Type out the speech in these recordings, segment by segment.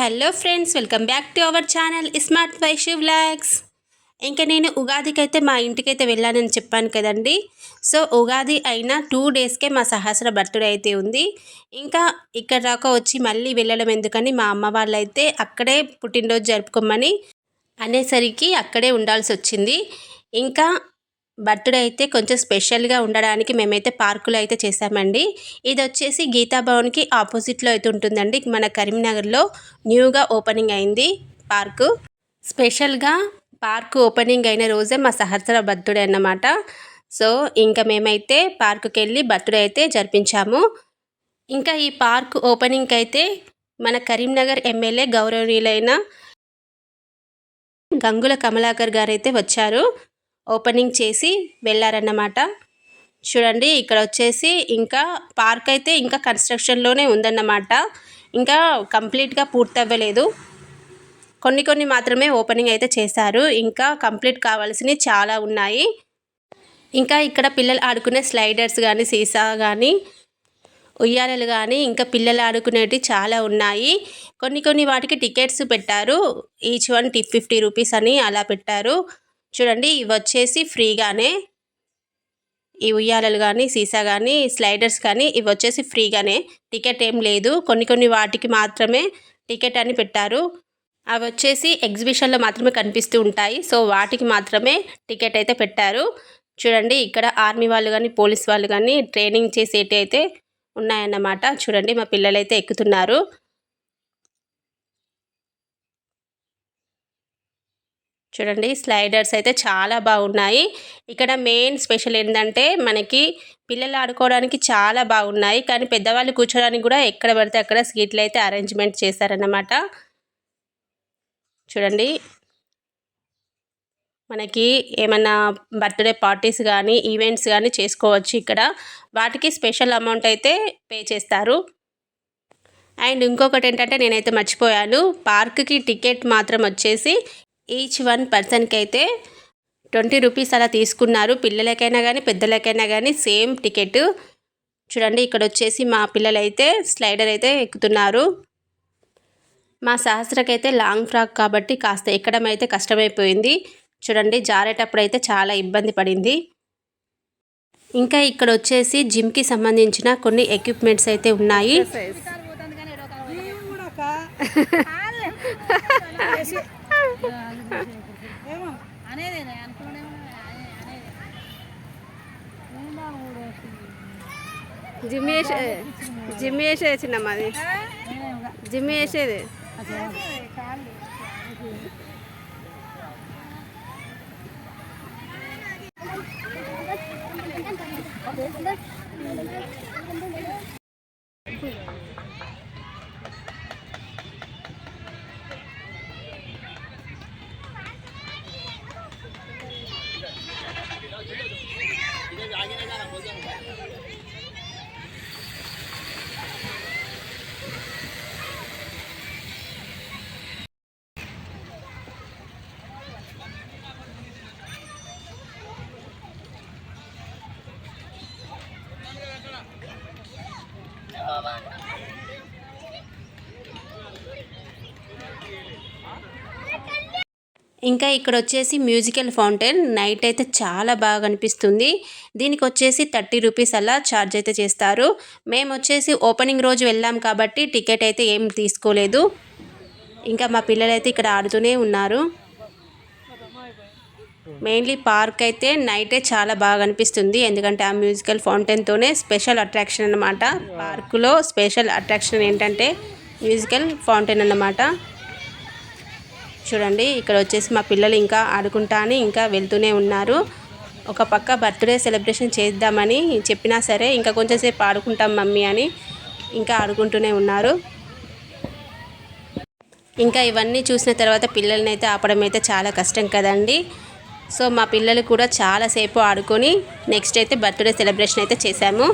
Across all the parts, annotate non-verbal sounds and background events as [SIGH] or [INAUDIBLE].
Hello friends welcome back to our channel smart Vaishu vlogs ఇంకా నేను ఉగాదికైతే మా ఇంటికైతే వెళ్ళానని చెప్పాను కదండి. సో ఉగాది అయిన టూ డేస్కే మా సహస్ర బర్త్డే అయితే ఉంది. ఇంకా ఇక్కడ దాకా వచ్చి మళ్ళీ వెళ్ళడం ఎందుకని మా అమ్మ వాళ్ళైతే అక్కడే పుట్టినరోజు జరుపుకోమని అనేసరికి అక్కడే ఉండాల్సి వచ్చింది. ఇంకా బర్త్డే అయితే కొంచెం స్పెషల్గా ఉండడానికి మేమైతే పార్కులో అయితే చేసామండి ఇది వచ్చేసి గీతా భవన్కి ఆపోజిట్లో అయితే ఉంటుందండి. మన కరీంనగర్లో న్యూగా ఓపెనింగ్ అయింది పార్కు. స్పెషల్గా పార్క్ ఓపెనింగ్ అయిన రోజే మా సహస్ర బర్త్డే అన్నమాట. సో ఇంకా మేమైతే పార్కుకి వెళ్ళి బర్త్డే అయితే జరిపించాము. ఇంకా ఈ పార్క్ ఓపెనింగ్కి అయితే మన కరీంనగర్ ఎమ్మెల్యే గౌరవనీయులైన గంగుల కమలాకర్ గారు అయితే వచ్చారు. ఓపెనింగ్ చేసి వెళ్ళారన్నమాట. చూడండి ఇక్కడ వచ్చేసి ఇంకా పార్క్ అయితే ఇంకా కన్స్ట్రక్షన్లోనే ఉందన్నమాట. ఇంకా కంప్లీట్గా పూర్తవ్వలేదు. కొన్ని కొన్ని మాత్రమే ఓపెనింగ్ అయితే చేశారు. ఇంకా కంప్లీట్ కావాల్సినవి చాలా ఉన్నాయి. ఇంకా ఇక్కడ పిల్లలు ఆడుకునే స్లైడర్స్ కానీ సీసా కానీ ఉయ్యాలలు కానీ ఇంకా పిల్లలు ఆడుకునేవి చాలా ఉన్నాయి. కొన్ని కొన్ని వాటికి టికెట్స్ పెట్టారు. ఈచ్ వన్ టి ఫిఫ్టీ రూపీస్ అని అలా పెట్టారు. చూడండి ఇవి వచ్చేసి ఫ్రీగానే ఈ ఉయ్యాలలు కానీ సీసా కానీ స్లైడర్స్ కానీ ఇవి వచ్చేసి ఫ్రీగానే. టికెట్ ఏం లేదు. కొన్ని కొన్ని వాటికి మాత్రమే టికెట్ అని పెట్టారు. అవి వచ్చేసి ఎగ్జిబిషన్లో మాత్రమే కనిపిస్తూ ఉంటాయి. సో వాటికి మాత్రమే టికెట్ అయితే పెట్టారు. చూడండి ఇక్కడ ఆర్మీ వాళ్ళు కానీ పోలీస్ వాళ్ళు కానీ ట్రైనింగ్ చేసేటి అయితే ఉన్నాయన్నమాట. చూడండి మా పిల్లలైతే ఎక్కుతున్నారు. చూడండి స్లైడర్స్ అయితే చాలా బాగున్నాయి. ఇక్కడ మెయిన్ స్పెషల్ ఏంటంటే మనకి పిల్లలు ఆడుకోవడానికి చాలా బాగున్నాయి. కానీ పెద్దవాళ్ళు కూర్చోడానికి కూడా ఎక్కడ పడితే అక్కడ సీట్లు అయితే అరేంజ్మెంట్ చేశారన్నమాట. చూడండి. మనకి ఏమన్నా బర్త్డే పార్టీస్ కానీ ఈవెంట్స్ కానీ చేసుకోవచ్చు ఇక్కడ. వాటికి స్పెషల్ అమౌంట్ అయితే పే చేస్తారు. అండ్ ఇంకొకటి ఏంటంటే నేనైతే మర్చిపోయాను. పార్క్కి టికెట్ మాత్రం వచ్చేసి ఈచ్ వన్ పర్సన్కి అయితే ట్వంటీ రూపీస్ అలా తీసుకున్నారు. పిల్లలకైనా కానీ పెద్దలకైనా కానీ సేమ్ టికెట్ చూడండి ఇక్కడ వచ్చేసి మా పిల్లలైతే స్లైడర్ అయితే ఎక్కుతున్నారు. మా సహస్రకైతే లాంగ్ ఫ్రాక్ కాబట్టి కాస్త ఎక్కడం అయితే కష్టమైపోయింది. చూడండి జారేటప్పుడు అయితే చాలా ఇబ్బంది పడింది. ఇంకా ఇక్కడ వచ్చేసి జిమ్కి సంబంధించిన కొన్ని ఎక్విప్మెంట్స్ అయితే ఉన్నాయి. [LAUGHS] [LAUGHS] జిమ్ వేసే జిమ్ వేసే చిన్నమ్మ అది జిమ్ వేసేది ఇంకా ఇక్కడ వచ్చేసి మ్యూజికల్ ఫౌంటైన్. నైట్ అయితే చాలా బాగా అనిపిస్తుంది దీనికి వచ్చేసి థర్టీ రూపీస్ అలా ఛార్జ్ అయితే చేస్తారు. మేము వచ్చేసి ఓపెనింగ్ రోజు వెళ్ళాం కాబట్టి టికెట్ అయితే ఏం తీసుకోలేదు. ఇంకా మా పిల్లలు అయితే ఇక్కడ ఆడుతూనే ఉన్నారు. మెయిన్లీ పార్క్ అయితే నైటే చాలా బాగా అనిపిస్తుంది ఎందుకంటే ఆ మ్యూజికల్ ఫౌంటైన్తోనే స్పెషల్ అట్రాక్షన్ అన్నమాట. పార్కులో స్పెషల్ అట్రాక్షన్ ఏంటంటే మ్యూజికల్ ఫౌంటైన్ అన్నమాట. చూడండి ఇక్కడ వచ్చేసి మా పిల్లలు ఇంకా ఆడుకుంటానే ఇంకా వెళ్తూనే ఉన్నారు. ఒక పక్క బర్త్డే సెలబ్రేషన్ చేద్దామని చెప్పినా సరే ఇంకా కొంచెంసేపు ఆడుకుంటాం మమ్మీ అని ఇంకా ఆడుకుంటూనే ఉన్నారు. ఇంకా ఇవన్నీ చూసిన తర్వాత పిల్లల్ని అయితే ఆపడం అయితే చాలా కష్టం కదండి. సో మా పిల్లలు కూడా చాలాసేపు ఆడుకొని నెక్స్ట్ అయితే బర్త్డే సెలబ్రేషన్ అయితే చేశాము.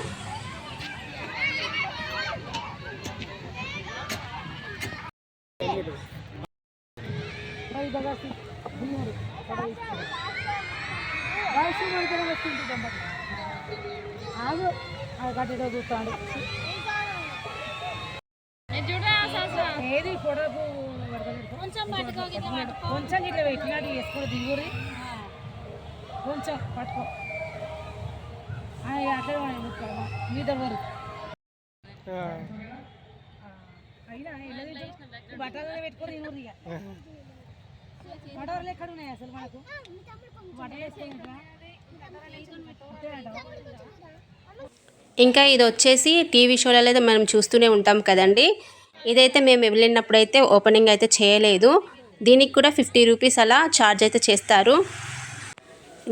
ఆగు. అది కట్టేటో చూస్తాడు ఏది పొడవు కొంచెం కొంచెం ఇట్లా పెట్టినట్టు వేసుకోవడం దిగురి కొంచెం పట్టుకో. అట్లే మీద వరకు అయినా? బట్టలు పెట్టుకొని తినుర్రి ఇక. బట్టలు ఎక్కడ ఉన్నాయి అసలు మనకు? బట్టలు వేస్తే ఇంకా? ఇంకా ఇది వచ్చేసి టీవీ షోలలో అయితే మనం చూస్తూనే ఉంటాం కదండి. ఇదైతే మేము వెళ్ళినప్పుడు అయితే ఓపెనింగ్ అయితే చేయలేదు. దీనికి కూడా ఫిఫ్టీ రూపీస్ అలా ఛార్జ్ అయితే చేస్తారు.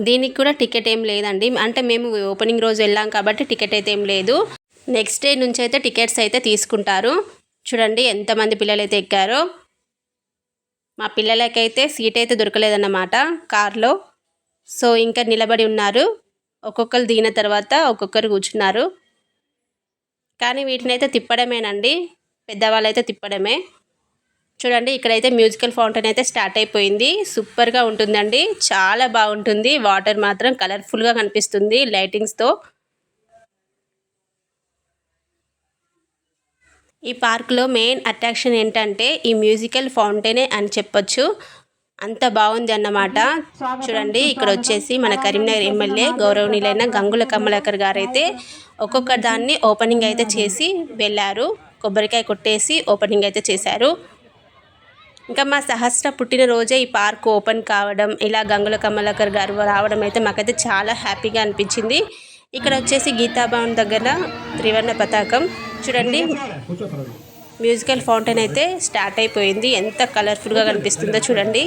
దీనికి కూడా టికెట్ ఏం లేదండి. అంటే మేము ఓపెనింగ్ రోజు వెళ్ళాం కాబట్టి టికెట్ అయితే ఏం లేదు. నెక్స్ట్ డే నుంచి అయితే టికెట్స్ అయితే తీసుకుంటారు. చూడండి ఎంతమంది పిల్లలు అయితే ఎక్కారో. మా పిల్లలకైతే సీట్ అయితే దొరకలేదన్నమాట. కార్లో. సో ఇంకా నిలబడి ఉన్నారు. ఒక్కొక్కరు దిగిన తర్వాత ఒక్కొక్కరు కూర్చున్నారు. కానీ వీటిని అయితే తిప్పడమేనండి. పెద్దవాళ్ళు అయితే తిప్పడమే. చూడండి ఇక్కడైతే మ్యూజికల్ ఫౌంటైన్ అయితే స్టార్ట్ అయిపోయింది. సూపర్గా ఉంటుందండి. చాలా బాగుంటుంది. వాటర్ మాత్రం కలర్ఫుల్గా కనిపిస్తుంది లైటింగ్స్తో. ఈ పార్క్లో మెయిన్ అట్రాక్షన్ ఏంటంటే ఈ మ్యూజికల్ ఫౌంటైనే అని చెప్పొచ్చు. అంత బాగుంది అన్నమాట. చూడండి ఇక్కడ వచ్చేసి మన కరీంనగర్ ఎమ్మెల్యే గౌరవనీయులైన గంగుల కమలాకర్ గారు అయితే ఒక్కొక్క దాన్ని ఓపెనింగ్ అయితే చేసి వెళ్ళారు. కొబ్బరికాయ కొట్టేసి ఓపెనింగ్ అయితే చేశారు. ఇంకా మా సహస్ర పుట్టినరోజే ఈ పార్క్ ఓపెన్ కావడం ఇలా గంగుల కమలాకర్ గారు రావడం అయితే మాకైతే చాలా హ్యాపీగా అనిపించింది. ఇక్కడ వచ్చేసి గీతాభవన్ దగ్గర త్రివర్ణ పతాకం. చూడండి. మ్యూజికల్ ఫౌంటైన్ అయితే స్టార్ట్ అయిపోయింది. ఎంత కలర్ఫుల్గా కనిపిస్తుందో చూడండి.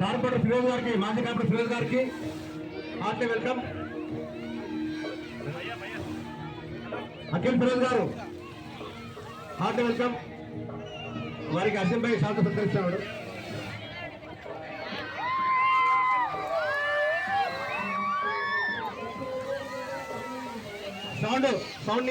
కార్పొరేటర్ ఫిరోజ్ గారికి మాజీ కార్పొరేటర్ ఫిరోజ్ గారికి welcome. Akhil Firoz garu heartly welcome. వారికి అసెంబ్లీ శాంత సత్కరిస్తున్నాడు సౌండ్ సౌండ్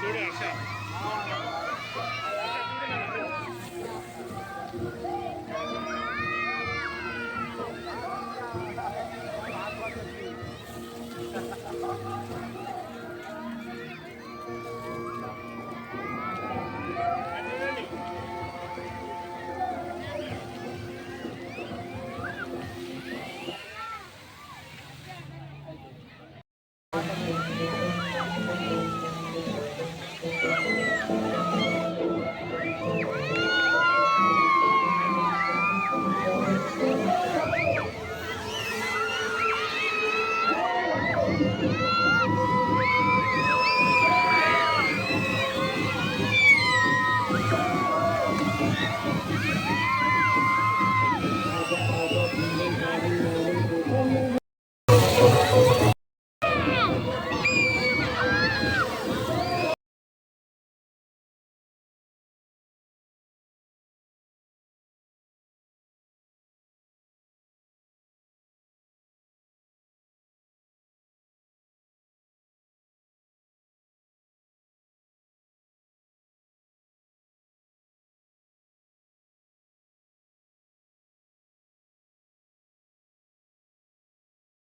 Sure, sure.